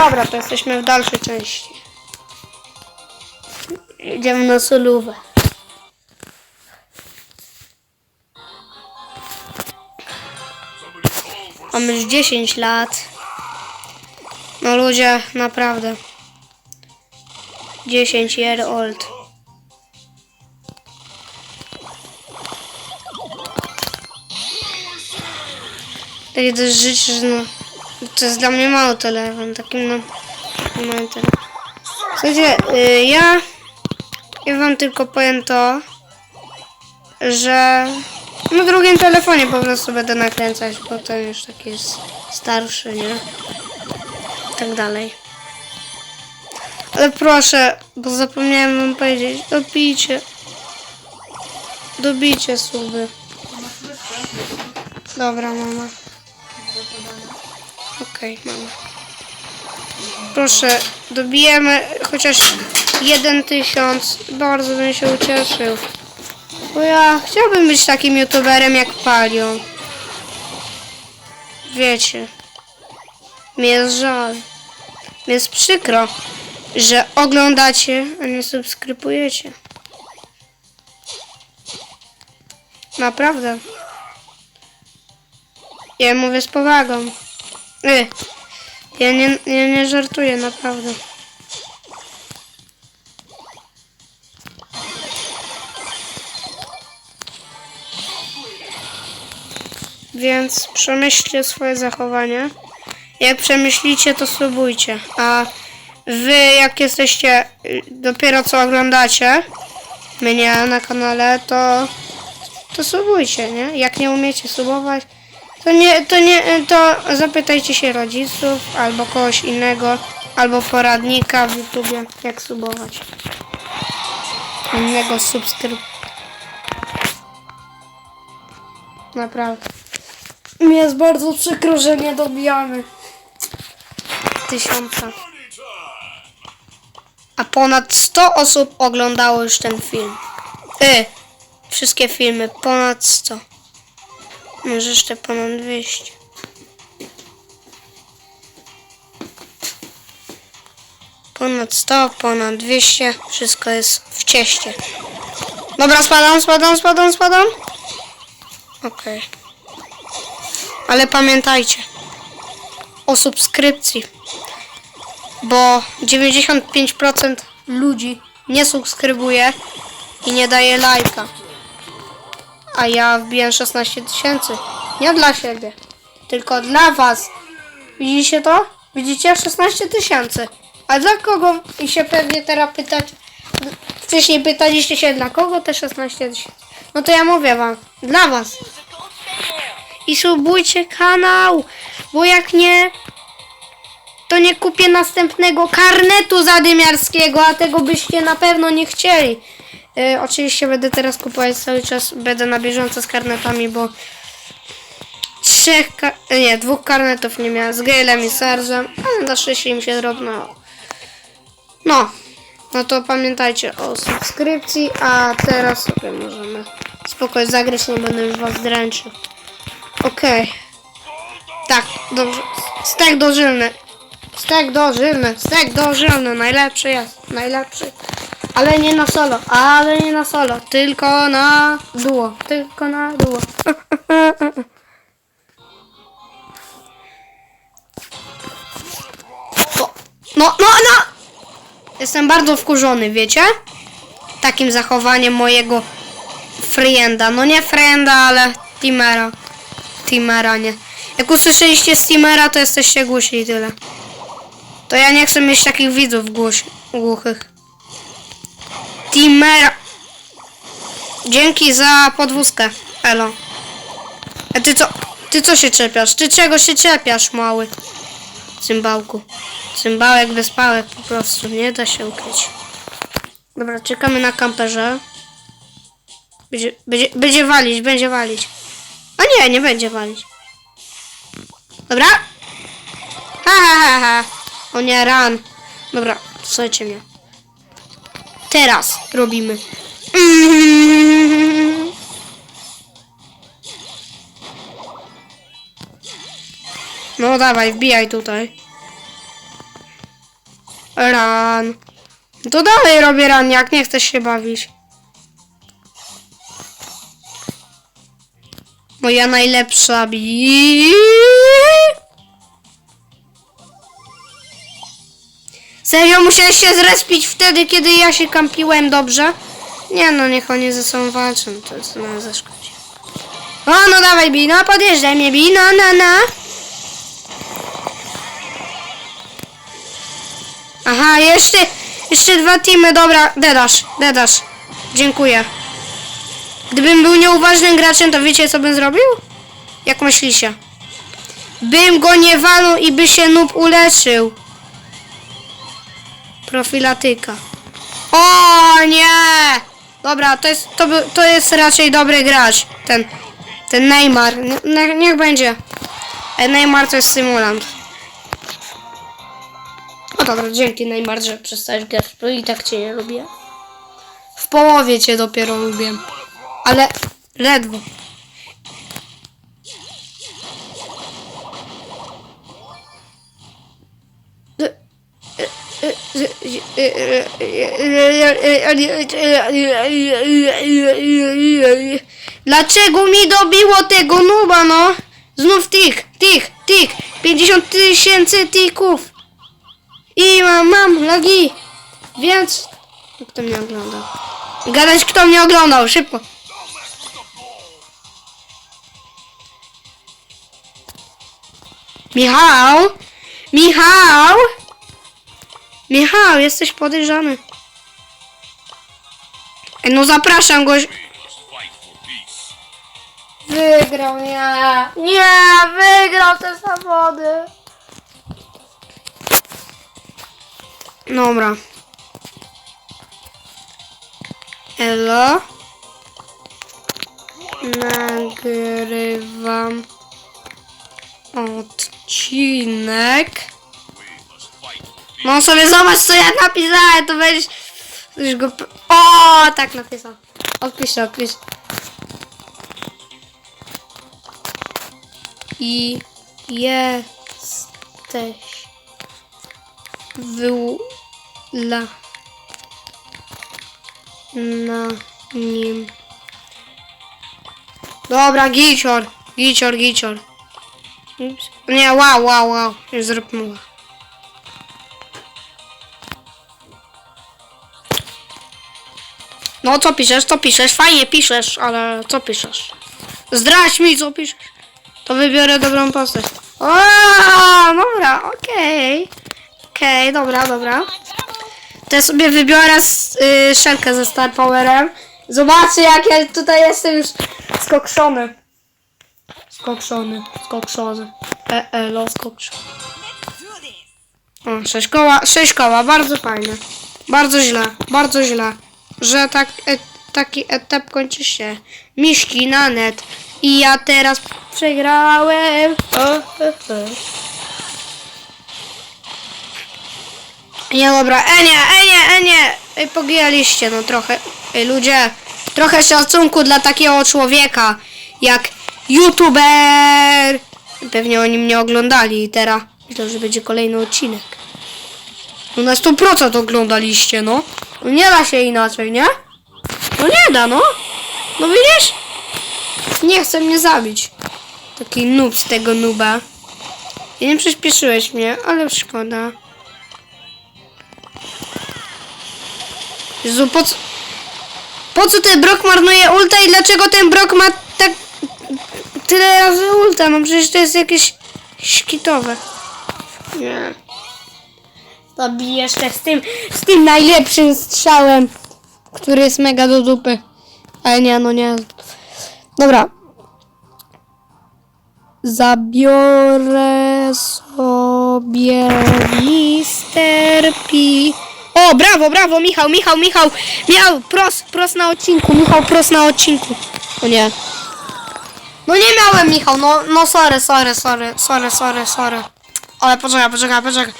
dobra, to jesteśmy w dalszej części. Idziemy na solówę. Mamy już 10 lat. No ludzie, naprawdę. 10 year old. Takie też życie, że no, to jest dla mnie mało telefon, takim no, takim małym telefon. Słuchajcie, y, ja, ja wam tylko powiem to, że na drugim telefonie po prostu będę nakręcać, bo ten już taki jest starszy, nie? I tak dalej. Ale proszę, bo zapomniałem wam powiedzieć, dobijcie. Dobijcie suby. Dobra, mama. Okej, mama. Proszę, dobijemy chociaż jeden tysiąc. Bardzo bym się ucieszył. Bo ja chciałbym być takim youtuberem jak Palion. Wiecie. Mi jest żal. Mi jest przykro, że oglądacie, a nie subskrybujecie. Naprawdę. Ja mówię z powagą. Y, ja nie, ja nie żartuję, naprawdę. Więc przemyślcie swoje zachowanie. Jak przemyślicie, to subujcie. A wy, jak jesteście y, dopiero co oglądacie mnie na kanale, to to subujcie, nie? Jak nie umiecie subować, to nie, to nie, to zapytajcie się rodziców albo kogoś innego, albo poradnika w YouTubie, jak subować. Innego subskryb. Naprawdę. Mi jest bardzo przykro, że nie dobijamy tysiąca. A ponad 100 osób oglądało już ten film. Y, wszystkie filmy, ponad 100. Może jeszcze ponad 200. Ponad 100, ponad 200, wszystko jest w cieście. Dobra, spadam, spadam, spadam, spadam. Okej. Ale pamiętajcie o subskrypcji, bo 95% ludzi nie subskrybuje i nie daje lajka. A ja wbiłem 16 tysięcy. Nie dla siebie, tylko dla was. Widzicie to? Widzicie? 16 tysięcy. A dla kogo? I się pewnie teraz pytać. Wcześniej pytaliście się dla kogo te 16 tysięcy. No to ja mówię wam. Dla was. I subujcie kanał. Bo jak nie, to nie kupię następnego karnetu zadymiarskiego, a tego byście na pewno nie chcieli. E, oczywiście będę teraz kupować cały czas, będę na bieżąco z karnetami, bo trzech, e, nie, dwóch karnetów nie miałem, z Gailem i Sergem, ale na szczęście im się drobno. No, no to pamiętajcie o subskrypcji, a teraz sobie możemy spokojnie zagrać, nie będę już was dręczył. Okej. Tak, dobrze. Stek dożylny. Stek dożylny. Stek dożylny. Najlepszy jest. Najlepszy. Ale nie na solo. Ale nie na solo. Tylko na duo. Tylko na duo. No, no, no! Jestem bardzo wkurzony, wiecie? Takim zachowaniem mojego frienda. No nie frienda, ale teamera. Teamera, nie. Jak usłyszeliście Steamera, to jesteście głusi i tyle. To ja nie chcę mieć takich widzów głuchych. Teamera. Dzięki za podwózkę. Elo. A ty co? Ty co się czepiasz? Ty czego się czepiasz, mały? Cymbałku. Cymbałek bez pałek po prostu. Nie da się ukryć. Dobra, czekamy na kamperze. Będzie, będzie, będzie walić, będzie walić. A nie, nie będzie walić. Dobra? Ha, ha, ha, ha. O nie, ran. Dobra, słuchajcie mnie. Teraz robimy. No dawaj, wbijaj tutaj. Run. To dalej robię run, jak nie chcesz się bawić. Moja najlepsza bi... Serio, musiałeś się zrespić wtedy, kiedy ja się kampiłem, dobrze? Nie no, niech oni ze sobą walczą, to co nam zaszkodzi. O, no dawaj, Bi, no podjeżdżaj mnie, Bi, no, no, no. Aha, jeszcze, jeszcze dwa teamy, dobra, dedasz, dedasz. Dziękuję. Gdybym był nieuważnym graczem, to wiecie co bym zrobił? Jak myślicie? Bym go nie walnął i by się noob uleczył. Profilatyka. O nie! Dobra, to jest, to, to jest raczej dobry gracz. Ten, ten Neymar. Nie- nie- niech będzie. E, Neymar to jest symulant. No dobra, dzięki Neymar, że przestałeś grać, bo i tak cię nie lubię. W połowie cię dopiero lubię. Ale ledwo. Dlaczego mi dobiło tego nuba, no? Znów tych, tych, tych. 50 tysięcy tików. I mam, mam lagi. Więc... Kto mnie oglądał? Gadać, kto mnie oglądał, szybko. Michał? Michał? Michał, jesteś podejrzany. Ej, no zapraszam go. Wygrał, nie. Nie, wygrał te zawody. Dobra. Elo. Nagrywam odcinek. No sobie zobacz co ja napisałem, to będziesz... Już go... O, tak napisał. Odpiszę, odpiszę. I jesteś wyla na nim. Dobra, gicior, gicior, gicior. Nie, wow, wow, wow. Już zróbmy. No co piszesz, co piszesz? Fajnie piszesz, ale co piszesz? Zdradź mi, co piszesz. To wybiorę dobrą postać. O, dobra, okej. Okej, dobra, dobra. To ja sobie wybiorę y, szelkę ze Star Powerem. Zobaczcie, jak ja tutaj jestem już skokszony. Skokszony, skokszony. E, e, lo, skokszony. O, sześć koła, sześć koła, bardzo fajne. Bardzo źle, bardzo źle. Że tak, e, taki etap kończy się. Miszki na net. I ja teraz przegrałem. O, o, o. Nie, dobra, e nie, e nie, e nie. Ej, pogijaliście, no trochę. Ej, ludzie, trochę szacunku dla takiego człowieka, jak youtuber. Pewnie oni mnie oglądali i teraz myślę, że będzie kolejny odcinek. No na 100% oglądaliście, no. Nie da się inaczej, nie? No nie da, no. No widzisz? Nie chce mnie zabić. Taki noob z tego nuba. I nie przyspieszyłeś mnie, ale szkoda. Jezu, po co... Po co ten brok marnuje ulta i dlaczego ten brok ma tak... Tyle razy ulta? No przecież to jest jakieś... Szkitowe. Nie. Zabiję jeszcze z tym... Z tym najlepszym strzałem. Który jest mega do dupy. Ale nie, no nie. Dobra. Zabiorę sobie Mister P. O, brawo, brawo, Michał, Michał, Michał. Miał pros, pros na odcinku, Michał, pros na odcinku. O nie. No nie miałem, Michał, no, no sorry, sorry, sorry, sorry, sorry, sorry. Ale poczekaj, poczekaj, poczekaj.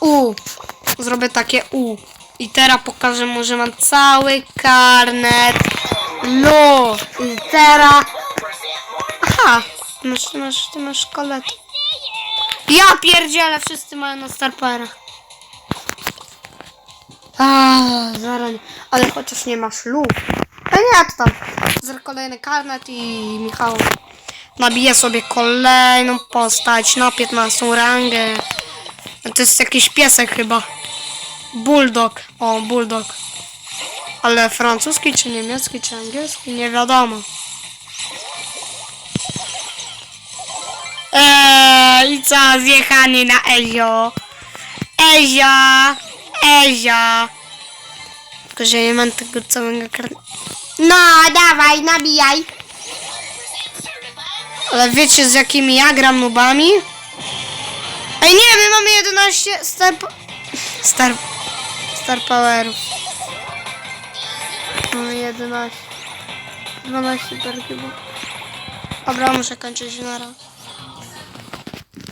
U. Zrobię takie U. I teraz pokażę mu, że mam cały karnet. No. I teraz... Aha. Masz, ty masz, ty masz szkolet. Ja pierdzielę, wszyscy mają na starperach. Aaa, zaraz. Ale chociaż nie masz lub. A nie, to tam. Zrób kolejny karnet i Michał nabije sobie kolejną postać na 15 rangę. To jest jakiś piesek chyba. Bulldog. O, bulldog. Ale francuski, czy niemiecki, czy angielski? Nie wiadomo. Eee, i co? Zjechany na Ezio. Ezio. Ezio. Tylko, że nie mam tego całego kartu. No, dawaj, nabijaj. Ale wiecie, z jakimi ja gram nubami? Ej, nie, my mamy 11 star... Star... Star powerów. Mamy 11. 12 per chyba. Dobra, muszę kończyć na raz.